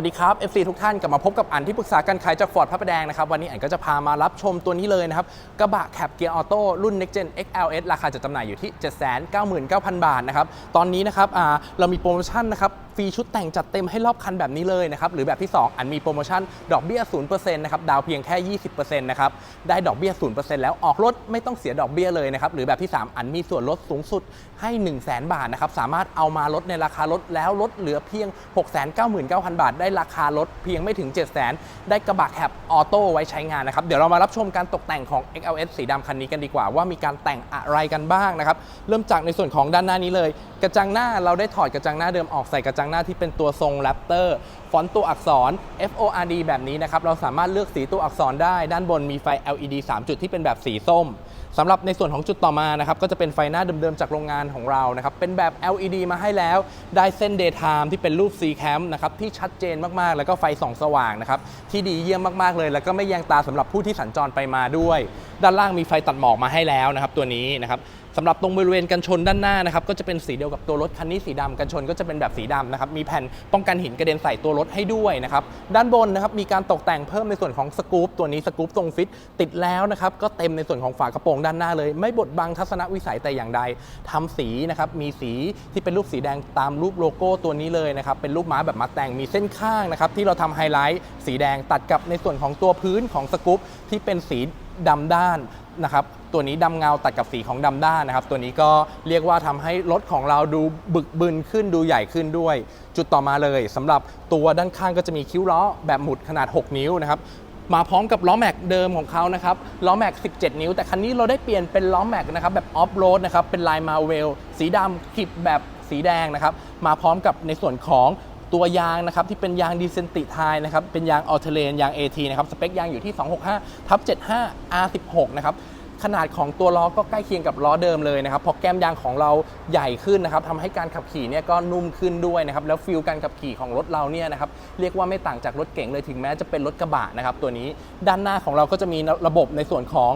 วัสดีครับ FC ทุกท่านกลับมาพบกับอันที่ปรึกษาการขายจากฟอร์ดพระประแดงนะครับ วันนี้อันก็จะพามารับชมตัวนี้เลยนะครับ กระบะแคปเกียร์ออโต้รุ่น Next Gen XLS ราคาจัดจำหน่ายอยู่ที่ 799,000 บาทนะครับ ตอนนี้นะครับเรามีโปรโมชั่นนะครับฟรีชุดแต่งจัดเต็มให้รอบคันแบบนี้เลยนะครับหรือแบบที่ 2 อันมีโปรโมชั่นดอกเบี้ย0%นะครับดาวเพียงแค่ 20%นะครับได้ดอกเบี้ย 0%แล้วออกรถไม่ต้องเสียดอกเบี้ยเลยนะครับหรือแบบที่ 3 อันมีส่วนลดสูงสุดให้ 1 0 0 0 0แบาทนะครับสามารถเอามาลดในราคารถแล้วลดเหลือเพียง 699,000 บาท ได้ราคารถเพียงไม่ถึง 700,000 ได้กระบะแคปออโต้ไว้ใช้งานนะครับเดี๋ยวเรามารับชมการตกแต่งของ XLS สีดำคันนี้กันดีกว่า ว่ามีการแต่งอะไรกันบ้างนะครับเริ่มจากในส่วนของด้านหน้านี้เลย กระจังหน้าเราได้ถอดกระจังหน้าเดิมออกใส่กระจงหน้าที่เป็นตัวทรงแรปเตอร์ฟอนต์ตัวอักษร FORD แบบนี้นะครับ เราสามารถเลือกสีตัวอักษรได้ ด้านบนมีไฟ LED 3 จุดที่เป็นแบบสีส้มสำหรับในส่วนของจุดต่อมานะครับ ก็จะเป็นไฟหน้าเดิมๆจากโรงงานของเรานะครับ เป็นแบบ LED มาให้แล้ว ได้เส้น daytime ที่เป็นรูป C cam นะครับที่ชัดเจนมากๆ แล้วก็ไฟส่องสว่างนะครับที่ดีเยี่ยมมากๆเลย แล้วก็ไม่แยงตาสำหรับผู้ที่สัญจรไปมาด้วย ด้านล่างมีไฟตัดหมอกมาให้แล้วนะครับตัวนี้นะครับสำหรับตรงบริเวณกันชนด้านหน้านะครับก็จะเป็นสีเดียวกับตัวรถคันนี้สีดำกันชนก็จะเป็นแบบสีดำนะครับมีแผ่นป้องกันหินกระเด็นใส่ตัวรถให้ด้วยนะครับด้านบนนะครับมีการตกแต่งเพิ่มในส่วนของสกู๊ปตัวนี้สกู๊ปทรงฟิตติดแล้วนะครับก็เต็มในส่วนของฝากระโปรงด้านหน้าเลย ไม่บดบังทัศนวิสัยแต่อย่างใดทำสีนะครับมีสีที่เป็นรูปสีแดงตามรูปโลโก้ตัวนี้เลยนะครับเป็นรูปม้าแบบมาแต่งมีเส้นข้างนะครับที่เราทำไฮไลท์สีแดงตัดกับในส่วนของตัวพื้นของสกู๊ปที่เป็นสี ดำด้านนะครับตัวนี้ดำเงาตัดกับสีของดำด้านนะครับ ตัวนี้ก็เรียกว่าทำให้รถของเราดูบึกบึนขึ้นดูใหญ่ขึ้นด้วย จุดต่อมาเลยสำหรับตัวด้านข้างก็จะมีคิ้วล้อแบบหมุดขนาด 6 นิ้วนะครับมาพร้อมกับล้อแม็กเดิมของเขานะครับล้อแม็ก 17 นิ้ว แต่คันนี้เราได้เปลี่ยนเป็นล้อแม็กนะครับแบบออฟโรดนะครับเป็นลายมาเวลสีดำขีดแบบสีแดงนะครับมาพร้อมกับในส่วนของ ตัวยางนะครับที่เป็นยางดีเซนติไทนะครับเป็นยางออเทเลนยาง AT นะครับสเปคยางอยู่ที่ 265ทับ75 R16 นะครับขนาดของตัวล้อก็ใกล้เคียงกับล้อเดิมเลยนะครับเพราะแก้มยางของเราใหญ่ขึ้นนะครับทำให้การขับขี่เนี่ยก็นุ่มขึ้นด้วยนะครับ แล้วฟิลการขับขี่ของรถเราเนี่ยนะครับ เรียกว่าไม่ต่างจากรถเก๋งเลยถึงแม้จะเป็นรถกระบะนะครับ ตัวนี้ด้านหน้าของเราก็จะมีระบบในส่วนของ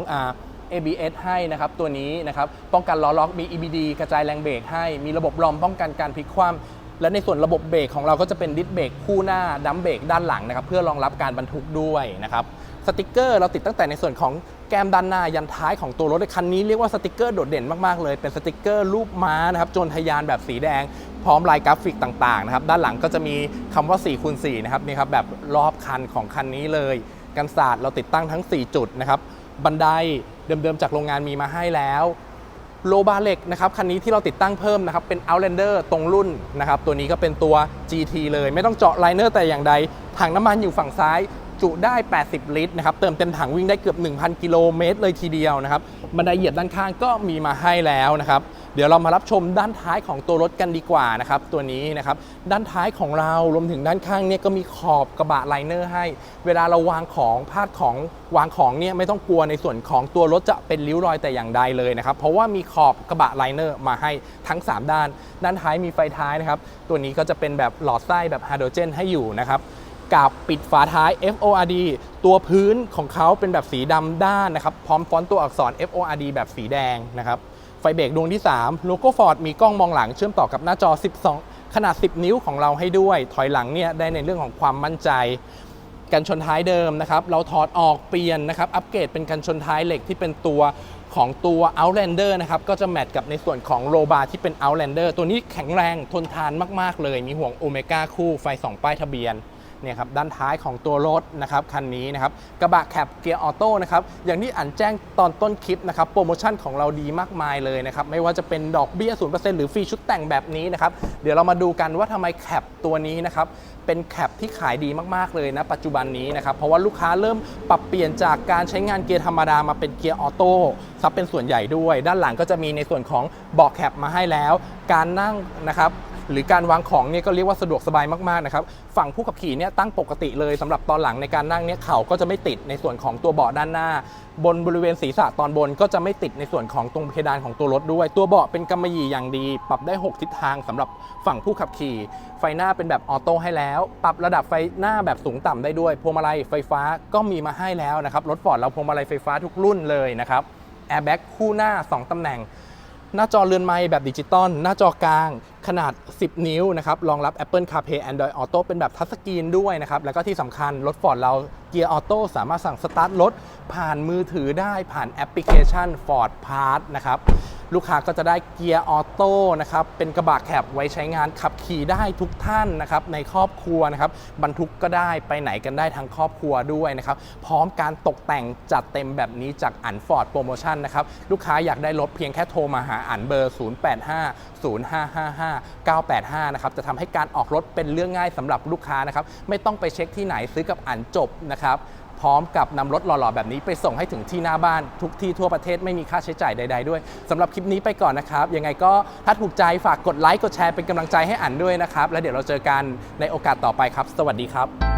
ABS ให้นะครับ ตัวนี้นะครับ ป้องกันล้อล็อกมี EBD กระจายแรงเบรกให้ มีระบบลอมป้องกันการพลิกคว่ำ และในส่วนระบบเบรกของเราก็จะเป็นดิสเบรกคู่หน้าดัมเบรกด้านหลังนะครับเพื่อรองรับการบรรทุกด้วยนะครับสติกเกอร์เราติดตั้งแต่ในส่วนของแก้มด้านหน้ายันท้ายของตัวรถคันนี้เรียกว่าสติกเกอร์โดดเด่นมากๆเลยเป็นสติกเกอร์รูปม้านะครับโจนทะยานแบบสีแดง พร้อมลายกราฟิกต่างๆนะครับด้านหลังก็จะมีคำว่า4คูณ4นะครับนี่ครับแบบรอบคันของคันนี้เลยกันศาสตร์เราติดตั้งทั้ง 4 จุดนะครับบันไดเดิมๆจากโรงงานมีมาให้แล้ว โลบาเล็กนะครับคันนี้ที่เราติดตั้งเพิ่มนะครับเป็น Outlander ตรงรุ่นนะครับตัวนี้ก็เป็นตัว GT เลยไม่ต้องเจาะไลเนอร์แต่อย่างใดถังน้ำมันอยู่ฝั่งซ้ายจุได้ 80 ลิตรนะครับ เติมเต็มถังวิ่งได้เกือบ 1,000 กิโลเมตรเลยทีเดียวนะครับ บันไดเหยียบด้านข้างก็มีมาให้แล้วนะครับ เดี๋ยวเรามารับชมด้านท้ายของตัวรถกันดีกว่านะครับตัวนี้นะครับด้านท้ายของเรารวมถึงด้านข้างเนี่ยก็มีขอบกระบะไลเนอร์ให้ เวลาเราวางของพาดของวางของเนี่ยไม่ต้องกลัวในส่วนของตัวรถจะเป็นริ้วรอยแต่อย่างใดเลยนะครับเพราะว่ามีขอบกระบะไลเนอร์มาให้ทั้ง 3 ด้าน ด้านท้ายมีไฟท้ายนะครับตัวนี้ก็จะเป็นแบบหลอดไส้แบบไฮโดรเจนให้อยู่นะครับกับปิดฝาท้าย FORD ตัวพื้นของเขาเป็นแบบสีดำด้านนะครับ พร้อมฟอนต์ตัวอักษร FORD แบบสีแดงนะครับ ไฟเบรกดวงที่ 3 โลโก้ฟอร์ดมีกล้องมองหลังเชื่อมต่อกับหน้าจอ 12 ขนาด 10 นิ้วของเราให้ด้วย ถอยหลังเนี่ยได้ในเรื่องของความมั่นใจ กันชนท้ายเดิมนะครับ เราถอดออกเปลี่ยนนะครับ อัปเกรดเป็นกันชนท้ายเหล็กที่เป็นตัวของตัว Outlander นะครับ ก็จะแมทกับในส่วนของโลบาที่เป็น Outlander ตัวนี้แข็งแรงทนทานมาก ๆ เลย มีห่วงโอเมก้าคู่ไฟ 2 ป้ายทะเบียน เนี่ยครับด้านท้ายของตัวรถนะครับคันนี้นะครับกระบะแคปเกียร์ออโต้นะครับอย่างที่อันแจ้งตอนต้นคลิปนะครับโปรโมชั่นของเราดีมากมายเลยนะครับไม่ว่าจะเป็นดอกเบี้ย0%หรือฟรีชุดแต่งแบบนี้นะครับเดี๋ยวเรามาดูกันว่าทำไมแคปตัวนี้นะครับเป็นแคปที่ขายดีมากๆเลยนะปัจจุบันนี้นะครับเพราะว่าลูกค้าเริ่มปรับเปลี่ยนจากการใช้งานเกียร์ธรรมดามาเป็นเกียร์ออโต้ซับเป็นส่วนใหญ่ด้วย ด้านหลังก็จะมีในส่วนของเบาะแคปมาให้แล้ว การนั่งนะครับ หรือการวางของเนี่ยก็เรียกว่าสะดวกสบายมากๆนะครับฝั่งผู้ขับขี่เนี่ยตั้งปกติเลยสำหรับตอนหลังในการนั่งเนี่ยเข่าก็จะไม่ติดในส่วนของตัวเบาะด้านหน้า บนบริเวณศีรษะตอนบนก็จะไม่ติดในส่วนของตรงเพดานของตัวรถด้วย ตัวเบาะเป็นกำมะหยี่อย่างดี ปรับได้ 6 ทิศทางสำหรับฝั่งผู้ขับขี่ ไฟหน้าเป็นแบบออโต้ให้แล้ว ปรับระดับไฟหน้าแบบสูงต่ำได้ด้วยพวงมาลัยไฟฟ้าก็มีมาให้แล้วนะครับรถฟอร์ดเราพวงมาลัยไฟฟ้าทุกรุ่นเลยนะครับแอร์แบ็กคู่หน้า 2 ตำแหน่ง หน้าจอเรือนไม้แบบดิจิตอลหน้าจอกลางขนาด 10 นิ้วนะครับรองรับ Apple CarPlay Android Auto เป็นแบบทัชสกรีนด้วยนะครับ แล้วก็ที่สำคัญรถฟอร์ดเราเกียร์ออโต้สามารถสั่งสตาร์ทรถผ่านมือถือได้ผ่านแอปพลิเคชัน Ford Pass นะครับ ลูกค้าก็จะได้เกียร์ออโต้นะครับเป็นกระบะแคบไว้ใช้งานขับขี่ได้ทุกท่านนะครับในครอบครัวนะครับบรรทุกก็ได้ไปไหนกันได้ทั้งครอบครัวด้วยนะครับพร้อมการตกแต่งจัดเต็มแบบนี้จากอันฟอร์ดโปรโมชั่นนะครับลูกค้าอยากได้รถเพียงแค่โทรมาหาอันเบอร์ 0850555985 นะครับจะทำให้การออกรถเป็นเรื่องง่ายสำหรับลูกค้านะครับไม่ต้องไปเช็คที่ไหนซื้อกับอันจบนะครับ พร้อมกับนำรถหล่อๆแบบนี้ไปส่งให้ถึงที่หน้าบ้านทุกที่ทั่วประเทศไม่มีค่าใช้จ่ายใด ๆ ด้วยสำหรับคลิปนี้ไปก่อนนะครับ ยังไงก็ถ้าถูกใจฝากกดไลค์กดแชร์เป็นกำลังใจให้อันด้วยนะครับ แล้วเดี๋ยวเราเจอกันในโอกาสต่อไปครับ สวัสดีครับ